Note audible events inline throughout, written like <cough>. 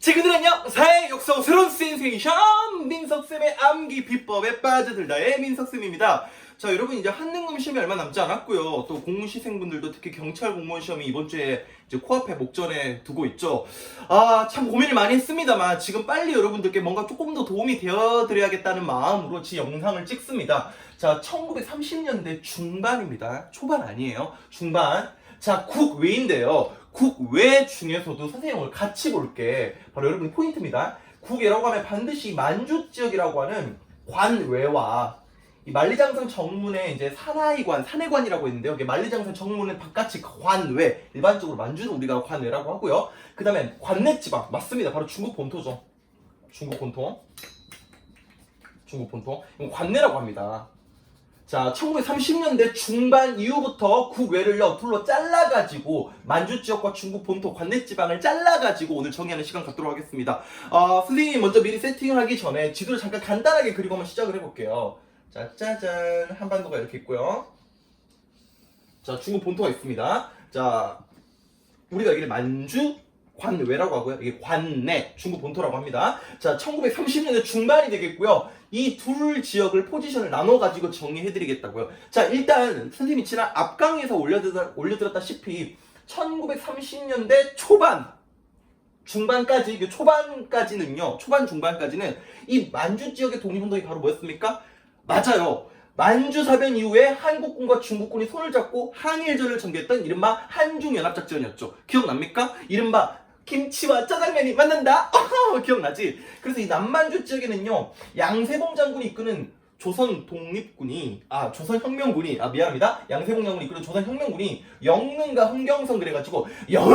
친구들은요 사회 역사 새로운 센세이션 민석쌤의 암기 비법에 빠져들다의 민석쌤입니다. 자 여러분 이제 한능금 시험이 얼마 남지 않았고요. 또 공시생분들도 특히 경찰 공무원 시험이 이번 주에 이제 코앞에 목전에 두고 있죠. 아 참 고민을 많이 했습니다만 지금 빨리 여러분들께 뭔가 조금 더 도움이 되어 드려야겠다는 마음으로 지 영상을 찍습니다. 자 1930년대 중반입니다. 초반 아니에요. 중반. 자 국 외인데요 국외 중에서도 선생님 오늘 같이 볼 게 바로 여러분 포인트입니다. 국외라고 하면 반드시 만주 지역이라고 하는 관외와 이 만리장성 정문에 이제 산하이관, 산해관이라고 있는데요. 이게 만리장성 정문은 바깥이 관외, 일반적으로 만주는 우리가 관외라고 하고요. 그 다음에 관내 지방 맞습니다. 바로 중국 본토죠. 중국 본토. 중국 본토. 이건 관내라고 합니다. 자, 1930년대 중반 이후부터 국외를요, 둘로 잘라가지고, 만주 지역과 중국 본토 관내 지방을 잘라가지고 오늘 정의하는 시간 갖도록 하겠습니다. 어, 선생님이 먼저 미리 세팅을 하기 전에 지도를 잠깐 간단하게 그리고 한번 시작을 해볼게요. 자, 짜잔. 한반도가 이렇게 있고요. 자, 중국 본토가 있습니다. 자, 우리가 여기를 만주, 관외라고 하고요. 이게 관내, 중국 본토라고 합니다. 자, 1930년대 중반이 되겠고요. 이 둘 지역을 포지션을 나눠가지고 정리해드리겠다고요. 자, 일단 선생님이 지난 앞강에서 올려드렸, 올려드렸다시피 1930년대 초반, 중반까지, 이게 초반까지는요, 초반 중반까지는 이 만주 지역의 독립운동이 바로 뭐였습니까? 맞아요. 만주 사변 이후에 한국군과 중국군이 손을 잡고 항일전을 전개했던 이른바 한중연합작전이었죠. 기억납니까? 이른바 김치와 짜장면이 만난다? 기억나지? 그래서 이 남만주 지역에는요, 양세봉 장군이 이끄는 조선 독립군이, 아, 조선 혁명군이, 아, 미안합니다. 양세봉 장군이 이끄는 조선 혁명군이 영릉과 흥경성 그래가지고, 영!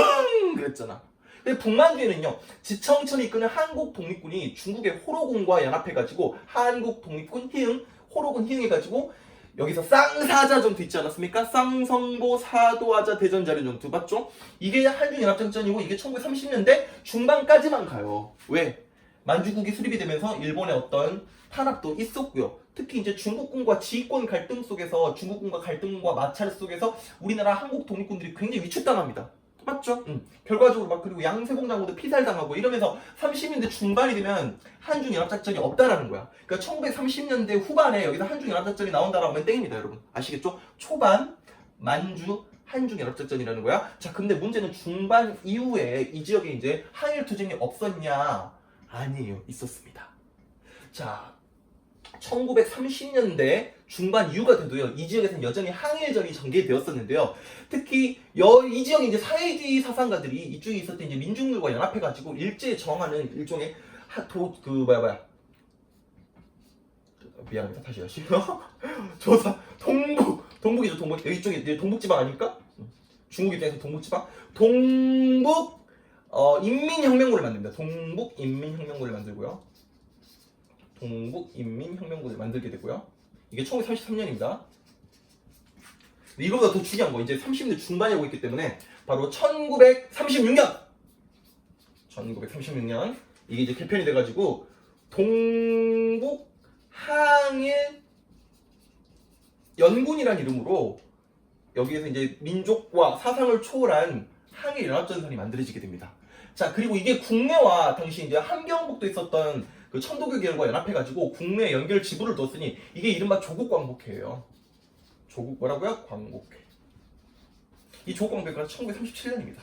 그랬잖아. 근데 북만주에는요, 지청천이 이끄는 한국 독립군이 중국의 호로군과 연합해가지고, 한국 독립군 희흥, 호로군 희흥해가지고, 여기서 쌍사자 전투 있지 않았습니까? 쌍성보 사도하자 대전자련 전투 맞죠? 이게 한중연합작전이고 이게 1930년대 중반까지만 가요. 왜? 만주국이 수립이 되면서 일본의 어떤 탄압도 있었고요. 특히 이제 중국군과 지휘권 갈등 속에서 중국군과 갈등과 마찰 속에서 우리나라 한국 독립군들이 굉장히 위축당합니다. 맞죠? 응. 결과적으로 막 그리고 양세봉 장군도 피살당하고 이러면서 30년대 중반이 되면 한중연합작전이 없다라는 거야. 그러니까 1930년대 후반에 여기서 한중연합작전이 나온다라고 하면 땡입니다, 여러분. 아시겠죠? 초반 만주 한중연합작전이라는 거야. 자, 근데 문제는 중반 이후에 이 지역에 이제 항일 투쟁이 없었냐? 아니에요, 있었습니다. 자, 1930년대 중반 이후가 돼도요, 이 지역에서는 여전히 항일전이 전개되었었는데요. 특히 여, 이 지역에 이제 사회주의 사상가들이 이쪽에 있었던 이제 민중들과 연합해가지고 일제에 정하는 일종의 하, 도, 그 뭐야 뭐야. 미안합니다. 다시 하시고요. <laughs> 조사 동북 동북이죠 동북. 이제 동북지방 아닙니까? 중국 입장에서 동북지방. 동북 어, 인민혁명군을 만듭니다. 동북 인민혁명군을 만들고요. 동북 인민혁명군을 만들게 되고요 이게 1933년입니다. 이거보다 더 중요한 거 이제 30대 중반에 오고 있기 때문에 바로 1936년. 1936년. 이게 이제 개편이 돼가지고 동북 항일 연군이란 이름으로 여기에서 이제 민족과 사상을 초월한 항일 연합전선이 만들어지게 됩니다. 자 그리고 이게 국내와 당시 이제 함경북도 있었던 그 천도교 계열과 연합해가지고 국내 연결 지부를 뒀으니 이게 이른바 조국 광복회예요. 조국 뭐라고요? 광복회. 이 조국 광복회가 1937년입니다.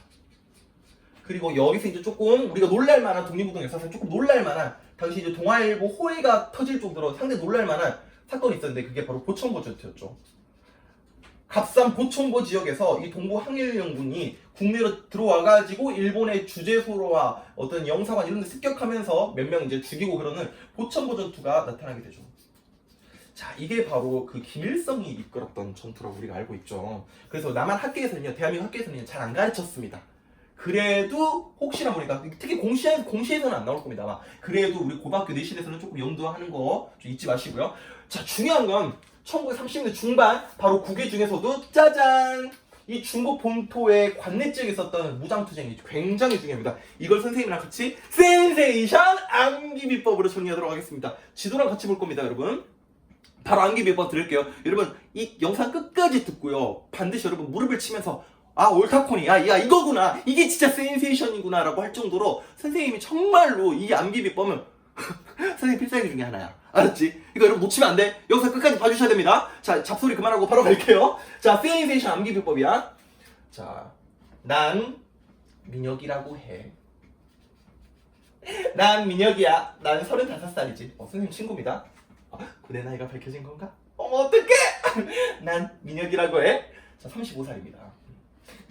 그리고 여기서 이제 조금 우리가 놀랄 만한 독립운동 역사상 조금 놀랄 만한 당시 이제 동아일보 호의가 터질 정도로 상당히 놀랄 만한 사건이 있었는데 그게 바로 보천보 전투였죠. 갑산 보천보 지역에서 이 동부 항일연군이 국내로 들어와가지고 일본의 주재소로와 어떤 영사관 이런 데 습격하면서 몇 명 이제 죽이고 그러는 보천보 전투가 나타나게 되죠. 자, 이게 바로 그 김일성이 이끌었던 전투라고 우리가 알고 있죠. 그래서 남한 학계에서는요, 대한민국 학계에서는 잘 안 가르쳤습니다. 그래도 혹시나 모르니까 특히 공시에, 공시에서는 안 나올 겁니다. 아마. 그래도 우리 고등학교 내신에서는 조금 염두하는 거 좀 잊지 마시고요. 자, 중요한 건 1930년대 중반 바로 국외 중에서도 짜잔! 이 중국 본토의 관내 지역에 있었던 무장투쟁이 굉장히 중요합니다. 이걸 선생님이랑 같이 센세이션 암기 비법으로 정리하도록 하겠습니다. 지도랑 같이 볼 겁니다, 여러분. 바로 암기 비법 드릴게요. 여러분, 이 영상 끝까지 듣고요. 반드시 여러분 무릎을 치면서 아 올타콘이 야, 야 이거구나 이게 진짜 센세이션이구나 라고 할 정도로 선생님이 정말로 이 암기 비법은 선생님 필살기 중에 하나야 알았지? 이거 여러분 놓치면 안 돼 여기서 끝까지 봐주셔야 됩니다 자 잡소리 그만하고 바로 갈게요 자 센세이션 암기 비법이야 자 난 민혁이라고 해. 난 민혁이야. 난 35살이지. 어, 선생님 친구입니다. 아, 내 나이가 밝혀진 건가? 어머, 어떡해! <laughs> 난 민혁이라고 해. 자, 35살입니다.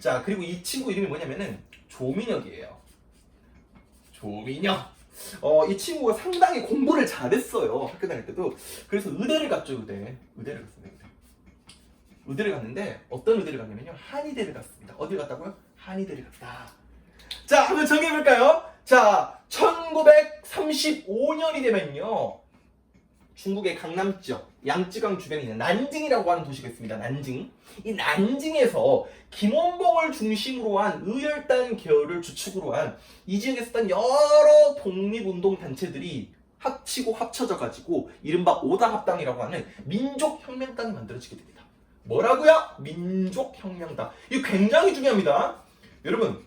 자, 그리고 이 친구 이름이 뭐냐면은 조민혁이에요. 조민혁. 어, 이 친구가 상당히 공부를 잘했어요. 학교 다닐 때도. 그래서 의대를 갔죠, 의대. 의대를 갔습니다, 의대. 의대를 갔는데, 어떤 의대를 갔냐면요. 한의대를 갔습니다. 어디 갔다고요? 한의대를 갔다. 자, 한번 정해볼까요? 자, 1935년이 되면요. 중국의 강남 지역, 양쯔강 주변에 있는 난징이라고 하는 도시가 있습니다. 난징. 이 난징에서 김원봉을 중심으로 한 의열단 계열을 주축으로 한 이 지역에 있었던 여러 독립운동 단체들이 합치고 합쳐져 가지고 이른바 오다합당이라고 하는 민족혁명당이 만들어지게 됩니다. 뭐라고요? 민족혁명당. 이거 굉장히 중요합니다. 여러분,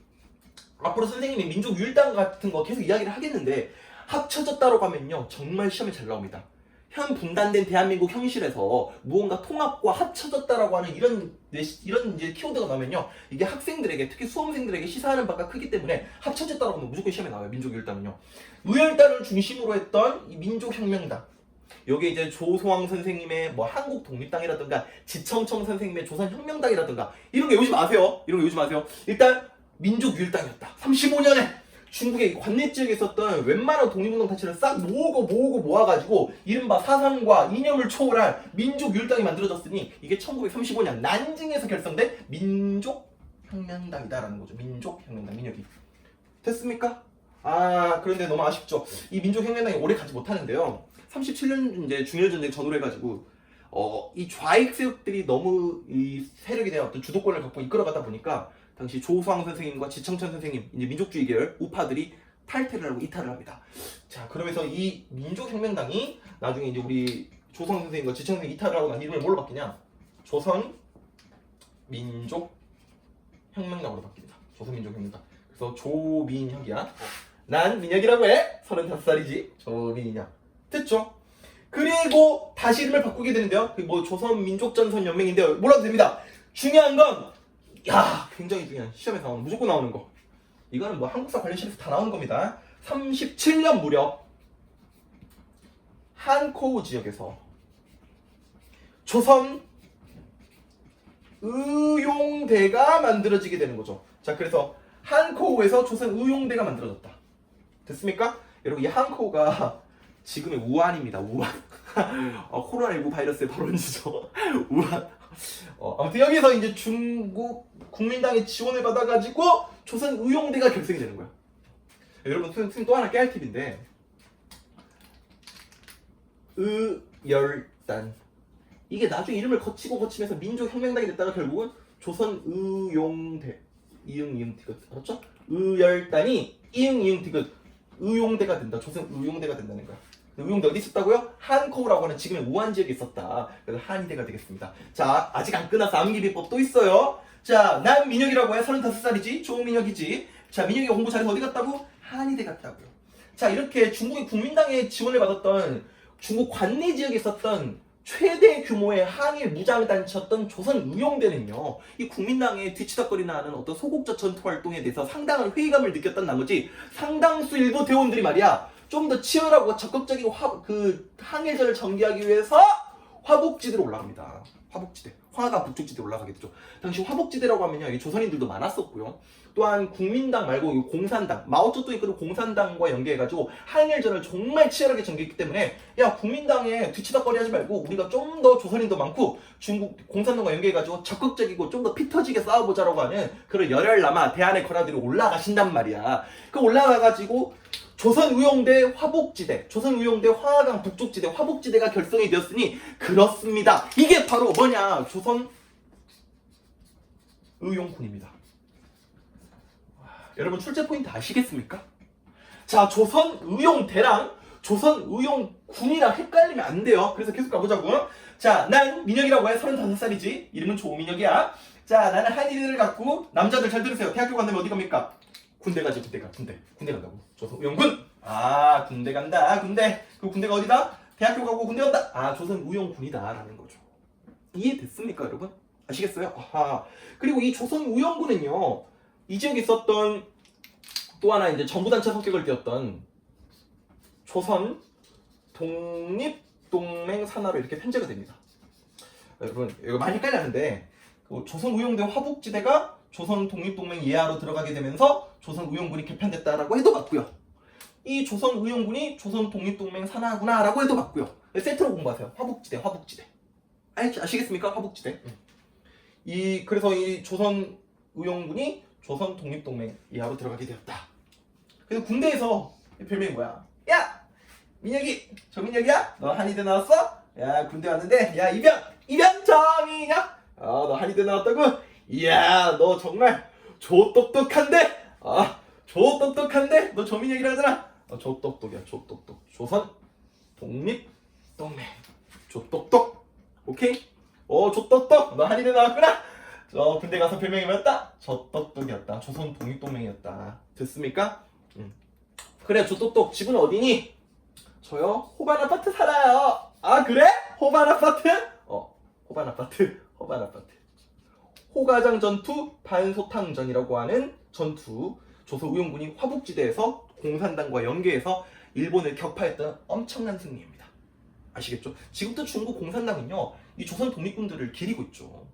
앞으로 선생님이 민족유일당 같은 거 계속 이야기를 하겠는데 합쳐졌다고 하면요 정말 시험에 잘 나옵니다. 현 분단된 대한민국 현실에서 무언가 통합과 합쳐졌다라고 하는 이런 이런 이제 키워드가 나오면요. 이게 학생들에게 특히 수험생들에게 시사하는 바가 크기 때문에 합쳐졌다라고 하면 무조건 시험에 나와요 민족유일당은요. 의열단을 중심으로 했던 이 민족혁명당. 여기 이제 조소왕 선생님의 뭐 한국 독립당이라든가 지청청 선생님의 조선혁명당이라든가 이런 거 외우지 마세요? 이런 거 외우지 마세요? 일단 민족유일당이었다. 35년에 중국의 관내 지역에 있었던 웬만한 독립운동 단체를 싹 모으고 모으고 모아가지고 이른바 사상과 이념을 초월한 민족유일당이 만들어졌으니 이게 1935년 난징에서 결성된 민족 혁명당이다라는 거죠. 민족 혁명당 민혁이 됐습니까? 아 그런데 너무 아쉽죠. 이 민족 혁명당이 오래 가지 못하는데요. 37년 이제 중일 전쟁 전후로 해가지고 어, 이 좌익 세력들이 너무 이 세력에 대한 어떤 주도권을 갖고 이끌어가다 보니까 당시 조수왕 선생님과 지청천 선생님 이제 민족주의 계열 우파들이 탈퇴를 하고 이탈을 합니다. 자 그러면서 이 민족혁명당이 나중에 이제 우리 조성 선생님과 지청 선생님 이탈을 하고 난 이름을 뭘로 바뀌냐? 조선 민족혁명당으로 바뀝니다. 조선 민족혁명당. 그래서 조민혁이야. 난 민혁이라고 해. 35살이지. 조민혁. 됐죠? 그리고 다시 이름을 바꾸게 되는데요. 그게 뭐 조선 민족전선 연맹인데요. 몰라도 됩니다. 중요한 건 야, 굉장히 중요한 시험에 나오는 무조건 나오는 거. 이거는 뭐 한국사 관련실에서 다 나오는 겁니다. 37년 무렵 한코우 지역에서 조선 의용대가 만들어지게 되는 거죠. 자, 그래서 한코우에서 조선 의용대가 만들어졌다. 됐습니까? 여러분 이 한코우가 지금의 우한입니다. 우한. 어, 코로나19 바이러스의 발원지죠. <laughs> 우한. 어, 아무튼 여기서 이제 중국 국민당의 지원을 받아가지고 조선 의용대가 결성이 되는 거야. 여러분 선생님 또 하나 깨알 팁인데 의열단 이게 나중에 이름을 거치고 거치면서 민족혁명당이 됐다가 결국은 조선 의용대 이응 이응 디귿 알았죠? 의열단이 이응 이응 디귿 의용대가 된다. 조선 의용대가 된다는 거야. 의용대 어디 있었다고요? 한코우라고 하는 지금의 우한 지역에 있었다. 그래서 한의대가 되겠습니다. 자, 아직 안 끝났어. 암기 비법 또 있어요. 자, 난 민혁이라고 해. 35살이지. 조민혁이지. 자, 민혁이 공부 잘해서 어디 갔다고? 한의대 갔다고요. 자, 이렇게 중국의 국민당의 지원을 받았던 중국 관내 지역에 있었던 최대 규모의 항일 무장단체였던 조선 의용대는요, 이 국민당의 뒤치다거리나 하는 어떤 소국적 전투 활동에 대해서 상당한 회의감을 느꼈던 나머지 상당수 일부 대원들이 말이야, 좀 더 치열하고 적극적인 화, 그 항일전을 전개하기 위해서 화북지대로 올라갑니다. 화북지대. 화가 북쪽지대 올라가게 되죠. 당시 화북지대라고 하면요, 이 조선인들도 많았었고요. 또한 국민당 말고 이 공산당, 마오쩌둥이 이끄는 공산당과 연계해가지고 항일전을 정말 치열하게 전개했기 때문에 야 국민당에 뒤치다거리 하지 말고 우리가 좀 더 조선인도 많고 중국 공산당과 연계해가지고 적극적이고 좀 더 피 터지게 싸워보자라고 하는 그런 열혈 남아 대안의 권하들이 올라가신단 말이야. 그 올라가가지고 조선의용대 화북지대, 조선의용대 화강 북쪽지대 화북지대가 결성이 되었으니 그렇습니다. 이게 바로 뭐냐? 조선 의용군입니다. 여러분 출제 포인트 아시겠습니까? 자, 조선 의용대랑 조선 의용군이랑 헷갈리면 안 돼요. 그래서 계속 가보자고요. 자, 난 민혁이라고 해. 35살이지. 이름은 조민혁이야. 자, 나는 한의대를 갔고 남자들 잘 들으세요. 대학교 간다면 어디 갑니까? 군대 가지 군대 가 군대 군대 간다고 조선 우영군 아 군대 간다 군대 그 군대가 어디다 대학교 가고 군대 간다 아 조선 우영군이다 라는 거죠 이해됐습니까 여러분 아시겠어요 아하 그리고 이 조선 우영군은요 이 지역에 있었던 또 하나 이제 정부단체 성격을 띠었던 조선 독립 동맹 산하로 이렇게 편제가 됩니다 여러분 이거 많이 헷갈리는데 그 조선 우영대 화북지대가 조선 독립동맹 예하로 들어가게 되면서 조선 우영군이 개편됐다라고 해도 맞고요. 이 조선 우영군이 조선 독립동맹 산하구나라고 해도 맞고요. 세트로 공부하세요. 화북지대, 화북지대. 아시, 아시겠습니까? 화북지대. 이 그래서 이 조선 우영군이 조선 독립동맹 예하로 들어가게 되었다. 그래서 군대에서 이 별명이 뭐야? 야, 민혁이, 저 민혁이야? 너 한의대 나왔어? 야, 군대 왔는데, 야 이병, 이병 저민혁. 아, 너 한의대 나왔다고? 이야, 너 정말 조똑똑한데? 아, 조똑똑한데? 너 조민혁이라 하잖아. 어, 조똑똑이야, 조똑똑. 조선 독립 동맹. 조똑똑. 오케이? 어, 조똑똑. 너 한의대 나왔구나? 저 군대 가서 별명이 뭐였다? 조똑똑이었다. 조선 독립동맹이었다. 됐습니까? 응. 그래, 조똑똑. 집은 어디니? 저요? 호반 아파트 살아요. 아, 그래? 호반 아파트? 어, 호반 아파트. 호반 아파트. 호가장 전투 반소탕전이라고 하는 전투 조선 우영군이 화북지대에서 공산당과 연계해서 일본을 격파했던 엄청난 승리입니다. 아시겠죠? 지금도 중국 공산당은요 이 조선 독립군들을 기리고 있죠.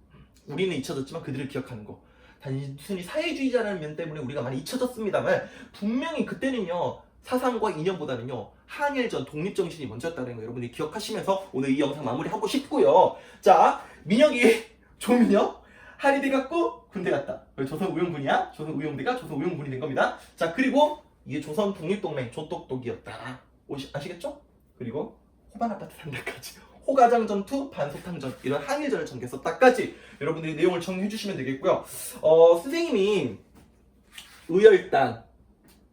우리는 잊혀졌지만 그들을 기억하는 거. 단순히 사회주의자라는 면 때문에 우리가 많이 잊혀졌습니다만 분명히 그때는요 사상과 이념보다는요 한일전 독립정신이 먼저였다는 거 여러분들이 기억하시면서 오늘 이 영상 마무리하고 싶고요. 자 민혁이 조민혁 한의대 갔고 군대 갔다. 조선 우영군이야. 조선 우영대가 조선 우영군이 된 겁니다. 자 그리고 이게 조선 독립동맹 조똑똑이었다. 아시겠죠? 그리고 호반 아파트 산다까지. 호가장 전투, 반소탕 전 이런 한일전을 전개했었다까지 여러분들이 내용을 정리해 주시면 되겠고요. 어, 선생님이 의열단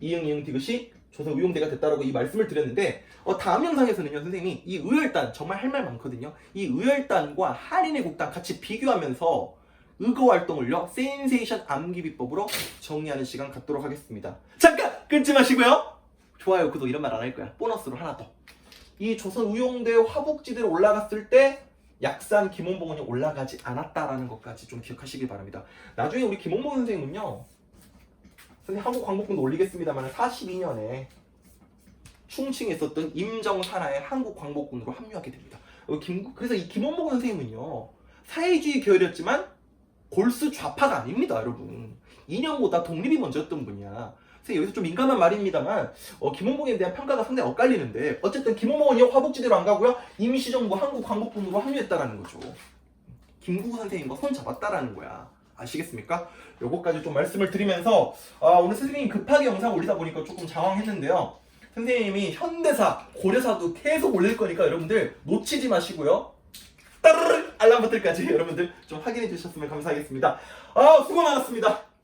이응 이응 디귿이 조선 우용대가 됐다라고 이 말씀을 드렸는데 어, 다음 영상에서는요 선생님이 이 의열단 정말 할 말 많거든요. 이 의열단과 한인의 국단 같이 비교하면서 의거 활동을요 센세이션 암기 비법으로 정리하는 시간 갖도록 하겠습니다. 잠깐 끊지 마시고요. 좋아요 구독 이런 말 안 할 거야. 보너스로 하나 더. 이 조선 우용대 화북지대로 올라갔을 때 약산 김원봉은이 올라가지 않았다라는 것까지 좀 기억하시길 바랍니다. 나중에 우리 김원봉 선생님은요. 선생님 한국 광복군도 올리겠습니다만 42년에 충칭에 있었던 임정산하의 한국 광복군으로 합류하게 됩니다. 어, 김- 그래서 이 김원봉 선생님은요 사회주의 계열이었지만 골수 좌파가 아닙니다, 여러분. 이념보다 독립이 먼저였던 분이야. 그래서 여기서 좀 민감한 말입니다만 어, 김원봉에 대한 평가가 상당히 엇갈리는데 어쨌든 김원봉은 화복지대로 안 가고요 임시정부 한국 광복군으로 합류했다라는 거죠. 김구구 선생님과 손 잡았다라는 거야. 아시겠습니까? 요거까지 좀 말씀을 드리면서 아, 오늘 선생님이 급하게 영상 올리다 보니까 조금 당황했는데요. 선생님이 현대사, 고려사도 계속 올릴 거니까 여러분들 놓치지 마시고요. 따르르 알람 버튼까지 <laughs> 여러분들 좀 확인해 주셨으면 감사하겠습니다. 아, 수고 많았습니다.